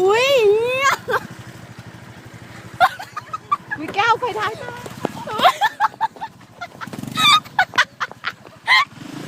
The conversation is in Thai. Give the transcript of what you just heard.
อุ้ย มีแก้วไฟท้ายตา